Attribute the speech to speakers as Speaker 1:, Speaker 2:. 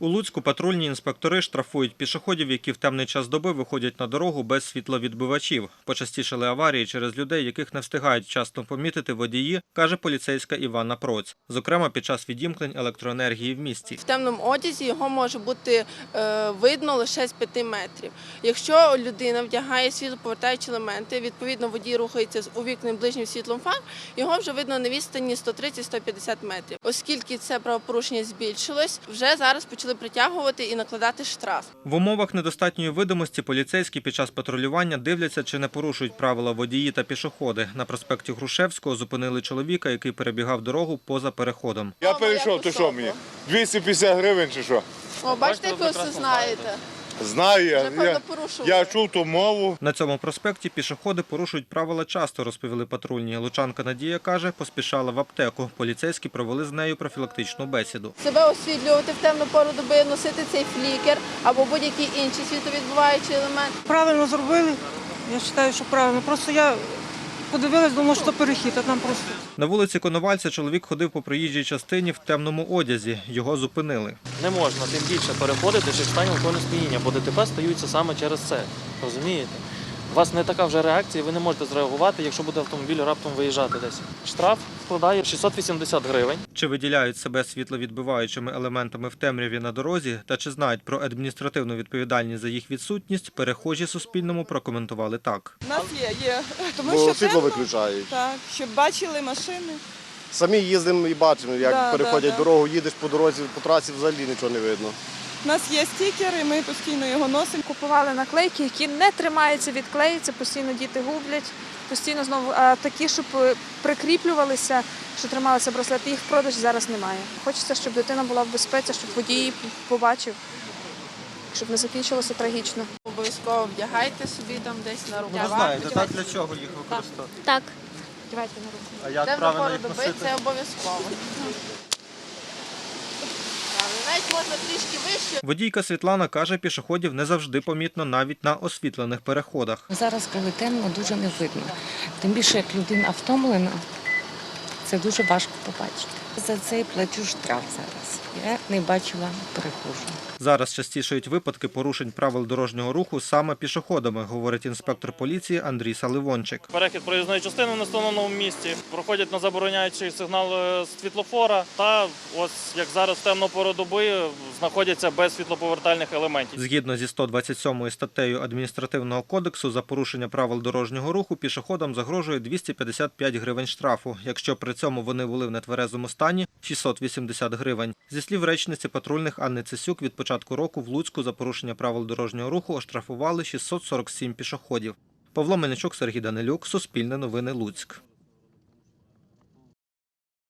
Speaker 1: У Луцьку патрульні інспектори штрафують пішоходів, які в темний час доби виходять на дорогу без світловідбивачів. Почастішали аварії через людей, яких не встигають вчасно помітити водії, каже поліцейська Івана Проць. Зокрема, під час відімкнень електроенергії в місті.
Speaker 2: В темному одязі його може бути е, видно лише з 5 метрів. Якщо людина вдягає світлоповертаючі елементи, відповідно водій рухається з увікненим ближнім світлом фар, його вже видно на відстані 130-150 метрів. Оскільки це правопорушення збільшилось, вже зараз почали притягувати і накладати штраф.
Speaker 1: В умовах недостатньої видимості поліцейські під час патрулювання дивляться, чи не порушують правила водії та пішоходи. На проспекті Грушевського зупинили чоловіка, який перебігав дорогу поза переходом.
Speaker 3: Я перейшов, то що мені? 250 гривень чи що?
Speaker 2: О, бачите, як ви все знаєте.
Speaker 3: Знаю я. Я, я чув ту мову.
Speaker 1: На цьому проспекті пішоходи порушують правила часто, розповіли патрульні. Лучанка Надія каже, поспішала в аптеку. Поліцейські провели з нею профілактичну бесіду.
Speaker 2: себе освітлювати в темну пору доби, носити цей флікер або будь-який інший світовідбуваючий елемент.
Speaker 4: Правильно зробили. Я вважаю, що правильно. Просто я подивилась, думала, що це перехід, а там просто.
Speaker 1: На вулиці Коновальця чоловік ходив по проїжджій частині в темному одязі. Його зупинили.
Speaker 5: Не можна тим більше переходити що в стані алкогольного сп'яніння, бо ДТП стаються саме через це. Розумієте? У вас не така вже реакція, ви не можете зреагувати, якщо буде автомобіль раптом виїжджати десь. Штраф складає 680 гривень.
Speaker 1: Чи виділяють себе світловідбиваючими елементами в темряві на дорозі та чи знають про адміністративну відповідальність за їх відсутність, перехожі Суспільному прокоментували так.
Speaker 6: У нас є, є. Тому
Speaker 7: Бо
Speaker 6: що
Speaker 7: світло
Speaker 6: темно,
Speaker 7: виключають.
Speaker 6: Так, щоб бачили машини.
Speaker 7: Самі їздимо і бачимо, як
Speaker 6: Да,
Speaker 7: переходять
Speaker 6: да, да.
Speaker 7: дорогу, їдеш по дорозі, по трасі взагалі нічого не видно.
Speaker 6: У нас є стікери, ми постійно його носимо.
Speaker 8: Купували наклейки, які не тримаються, відклеюються, постійно діти гублять, постійно знову а такі, щоб е, прикріплювалися, що трималися браслети, їх в продажі зараз немає. Хочеться, щоб дитина була в безпеці, щоб водій побачив, щоб не закінчилося трагічно.
Speaker 2: Обов'язково вдягайте собі там десь на руку.
Speaker 1: так для чого їх використовувати?
Speaker 9: Так.
Speaker 8: Давайте на руку.
Speaker 1: А як
Speaker 2: Темну пору доби це обов'язково. Навіть можна трішки вище.
Speaker 1: Водійка Світлана каже, пішоходів не завжди помітно навіть на освітлених переходах.
Speaker 9: Зараз, коли темно, дуже не видно. Тим більше, як людина втомлена, це дуже важко побачити. За це і плачу штраф зараз. Я не бачила перехожу.
Speaker 1: Зараз частішають випадки порушень правил дорожнього руху саме пішоходами, говорить інспектор поліції Андрій Саливончик.
Speaker 5: Перехід проїзної частини на встановленому місці, проходять на забороняючий сигнал е, світлофора та ось як зараз в темну пору доби знаходяться без світлоповертальних елементів.
Speaker 1: Згідно зі 127 статтею адміністративного кодексу за порушення правил дорожнього руху пішоходам загрожує 255 гривень штрафу. Якщо при цьому вони були в нетверезому стані 680 гривень. Зі слів речниці патрульних Анни Цесюк, від початку року в Луцьку за порушення правил дорожнього руху оштрафували 647 пішоходів. Павло Мельничук, Сергій Данилюк, Суспільне новини Луцьк.